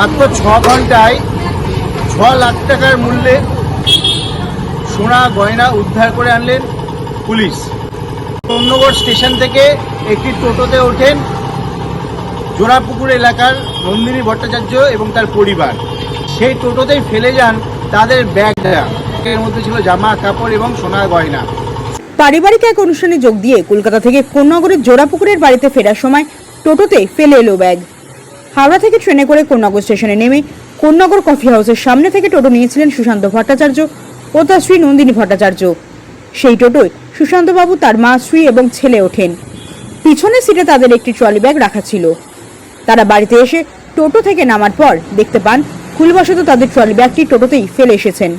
মাত্র ছ ঘন্টায় ছ লাখ টাকার মূল্যে সোনা গয়না উদ্ধার করে আনলেন পুলিশ। অন্যগড় স্টেশন থেকে একটি টোটোতে ওঠেন জোড়াপুকুর এলাকার নন্দিনী ভট্টাচার্য এবং তার পরিবার। সেই টোটোতেই ফেলে যান তাদের ব্যাগটা এর মধ্যে ছিল জামা, কাপড় এবং সোনার গয়না। পারিবারিক এক অনুষ্ঠানে যোগ দিয়ে কলকাতা থেকে কোন্নগরের জোড়াপুকুরের বাড়িতে ফেরার সময় টোটোতে ফেলে এলো ব্যাগ। হাওড়া থেকে ট্রেনে করে কোন্নগর স্টেশনে নেমে কোন্নগর কফি হাউসের সামনে থেকে টোটো নিয়েছিলেন সুশান্ত ভট্টাচার্য ও তার স্ত্রী নন্দিনী ভট্টাচার্য। সেই টোটোয় সুশান্তবাবু তার মা, স্ত্রী এবং ছেলে ওঠেন। পিছনের সিটে তাদের একটি ট্রলি ব্যাগ রাখা ছিল। তারা বাড়িতে এসে টোটো থেকে নামার পর দেখতে পান, ভুলবশত তাদের ট্রলি ব্যাগটি টোটোতেই ফেলে এসেছেন।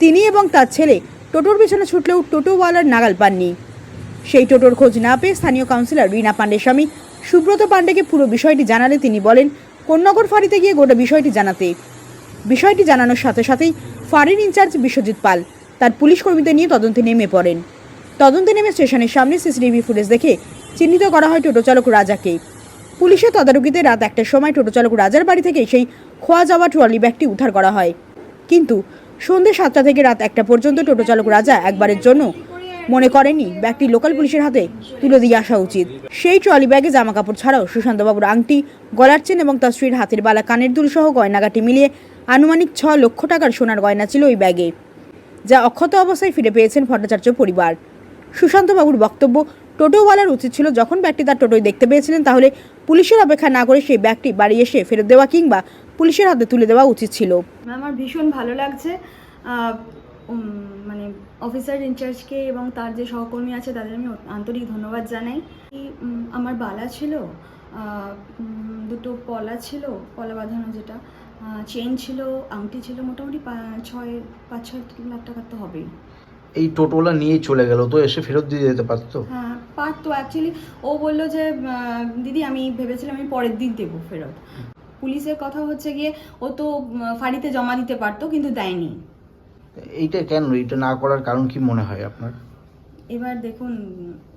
তিনি এবং তার ছেলে টোটোর পেছনে ছুটলেও টোটোওয়ালার নাগাল পাননি। সেই টোটোর খোঁজ না পেয়ে স্থানীয় কাউন্সিলর রীনা পাণ্ডের স্বামী সুব্রত পাণ্ডেকে পুরো বিষয়টি জানালে তিনি বলেন কন্যাগর ফাঁড়িতে গিয়ে গোটা বিষয়টি জানাতে। বিষয়টি জানানোর সাথে সাথেই ফাঁড়ির ইনচার্জ বিশ্বজিৎ পাল তার পুলিশ কর্মীদের নিয়ে তদন্তে নেমে পড়েন। তদন্তে নেমে স্টেশনের সামনে সিসিটিভি ফুটেজ দেখে চিহ্নিত করা হয় টোটো চালক রাজাকে। পুলিশের তদারকিতে রাত একটার সময় টোটো চালক রাজার বাড়ি থেকে সেই খোয়া যাওয়া ট্রলি ব্যাগটি উদ্ধার করা হয়। কিন্তু সন্ধ্যে সাতটা থেকে রাত একটা পর্যন্ত টোটো চালক রাজা একবারের জন্য মনে করেনি ব্যাগটি লোকাল পুলিশের হাতে তুলে দিয়ে আসা উচিত। সেই ট্রলি ব্যাগে জামা কাপড় ছাড়াও সুশান্তবাবুর আংটি, গলার চেন এবং তার স্ত্রীর হাতের বালা কানের দুল সহ গয়নাগাটি মিলিয়ে আনুমানিক ছ লক্ষ টাকার সোনার গয়না ছিল ওই ব্যাগে, যা অক্ষত অবস্থায় ফিরে পেয়েছেন ভট্টাচার্য পরিবার। সুশান্তবাবুর বক্তব্য টোটোওয়ালার উচিত ছিল, যখন ব্যাগটি তার টোটোয় দেখতে পেয়েছিলেন তাহলে পুলিশের অপেক্ষা না করে সেই ব্যাগটি বাড়ি এসে ফেরত দেওয়া কিংবা পুলিশের হাতে তুলে দেওয়া উচিত ছিল। আমার ভীষণ ভালো লাগছে। মানে অফিসার ইনচার্জকে এবং তার যে সহকর্মী আছে তাদের আমি আন্তরিক ধন্যবাদ জানাই। আমার বালা ছিল দুটো পলা ছিল পলা বাঁধানো যেটা চেন ছিল আংটি ছিল মোটামুটি ছয় পাঁচ ছয় লাখ টাকার তো হবেই। এই টোটোলা নিয়ে চলে গেল তো এসে ফেরত দিয়ে যেতে পারতো? হ্যাঁ পারতো অ্যাকচুয়ালি ও বলল যে দিদি আমি ভেবেছিলাম আমি পরের দিন দেবো ফেরত। পুলিশের কথা হচ্ছে গিয়ে ও তো ফাঁড়িতে জমা দিতে পারতো কিন্তু দেয়নি। এইটা কেন? এটা না করার কারণ কি মনে হয় আপনার? এবার দেখুন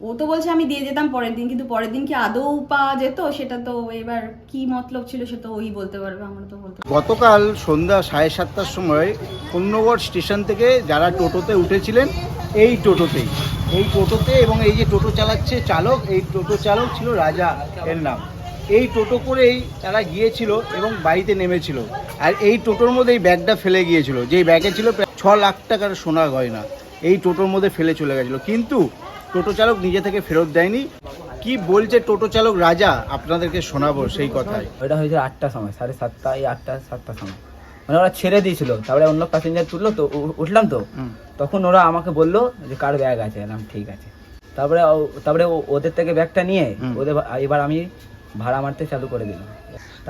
ও তো বলছে আমি দিয়ে যেতাম পরের দিন কিন্তু পরের দিন কি আদৌ পাওয়া যেত? সেটা তো এবার কি মতলব ছিল সেটা ওই বলতে পারবে আমরা তো বলতে গতকাল সন্ধ্যা সাড়ে সাতটার সময় কন্যগড় স্টেশন থেকে যারা টোটোতে উঠেছিলেন এই টোটোতেই এই টোটোতে এবং এই যে টোটো চালাচ্ছে চালক এই টোটো চালক ছিল রাজা এর নাম। এই টোটো করেই তারা গিয়েছিল এবং বাড়িতে নেমেছিল। আর এই টোটোর মধ্যে এই ব্যাগটা ফেলে গিয়েছিল। যেই ব্যাগে ছিল ছ লাখ টাকার সোনা গয়না এই টোটোর মধ্যে ফেলে চলে গেছিল। কিন্তু টোটো চালক নিজে থেকে ফেরত দেয়নি। কি বলছে টোটো চালক রাজা? আপনাদেরকে শোনাবো সেই কথাই। ওইটা হয়েছিল আটটার সময় সাড়ে সাতটা এই আটটা সাতটার সময়। মানে ওরা ছেড়ে দিয়েছিল। তারপরে অন্য প্যাসেঞ্জার তুললো তো উঠলাম তো। তখন ওরা আমাকে বলল যে কার ব্যাগ আছে? এলাম ঠিক আছে। তারপরে তারপরে ওদের থেকে ব্যাগটা নিয়ে ওদের এবার আমি ভাড়া মারতে চালু করে দিলাম।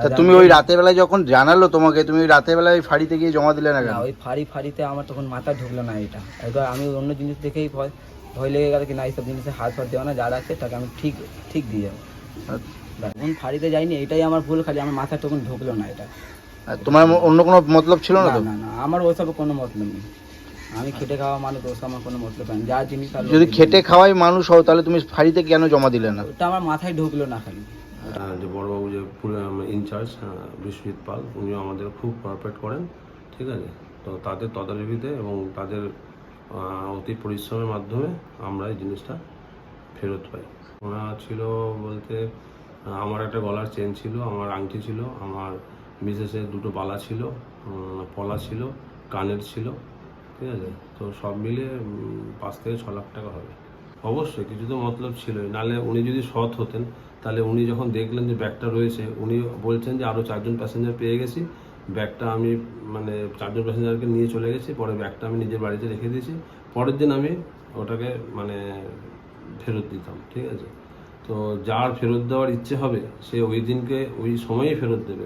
তা তুমি ওই রাতের বেলায় যখন জানালো তোমাকে তুমি ওই রাতের বেলায় ফাঁড়িতে গিয়ে জমা দিলে না কেন? ওই ফাড়ি ফাড়িতে আমার তখন মাথা ঢুকলো না এটা। এবার আমি অন্য জিনিস দেখেই ভয় ভয় লেগে গেল কি না এইসব জিনিসে হাত ফাত দেওয়া না যারা আছে তাকে আমি ঠিক ঠিক দিয়ে যাব। তখন ফাড়িতে যাইনি এটাই আমার ভুল খালি আমার মাথা তখন ঢুকলো না এটা। আর তোমার অন্য কোনো মতলব ছিল না না তো? না আমার ওসব কোনো মতলব নেই। আমি খেটে খাওয়া মানুষ ওসব আমার কোনো মতলব নেই। যা জিনিস যদি খেটে খাওয়াই মানুষ হও তাহলে তুমি ফাঁড়িতে কেন জমা দিলে না? ওটা আমার মাথায় ঢুকলো না খালি। যে বড়বাবু যে ইনচার্জ বিশ্বজিৎ পাল, উনিও আমাদের খুব কোঅপারেট করেন, ঠিক আছে? তো তাদের তদারকিতে এবং তাদের অতি পরিশ্রমের মাধ্যমে আমরা এই জিনিসটা ফেরত পাই। ওনা ছিল বলতে আমার একটা গলার চেন ছিল, আমার আংটি ছিল, আমার মিসেসের দুটো বালা ছিল পলা ছিল, কানের ছিল, ঠিক আছে? তো সব মিলে পাঁচ থেকে ছ লাখ টাকা হবে। অবশ্যই, কিছু তো মতলব ছিলই। নাহলে উনি যদি সৎ হতেন তাহলে উনি যখন দেখলেন যে ব্যাগটা রয়েছে, উনি বলছেন যে আরও চারজন প্যাসেঞ্জার পেয়ে গেছি। ব্যাগটা আমি মানে চারজন প্যাসেঞ্জারকে নিয়ে চলে গেছি, পরে ব্যাগটা আমি নিজের বাড়িতে রেখে দিয়েছি। পরের দিন আমি ওটাকে মানে ফেরত দিতাম, ঠিক আছে? তো যার ফেরত দেওয়ার ইচ্ছে হবে, সে ওই দিনকে, ওই সময়ই ফেরত দেবে।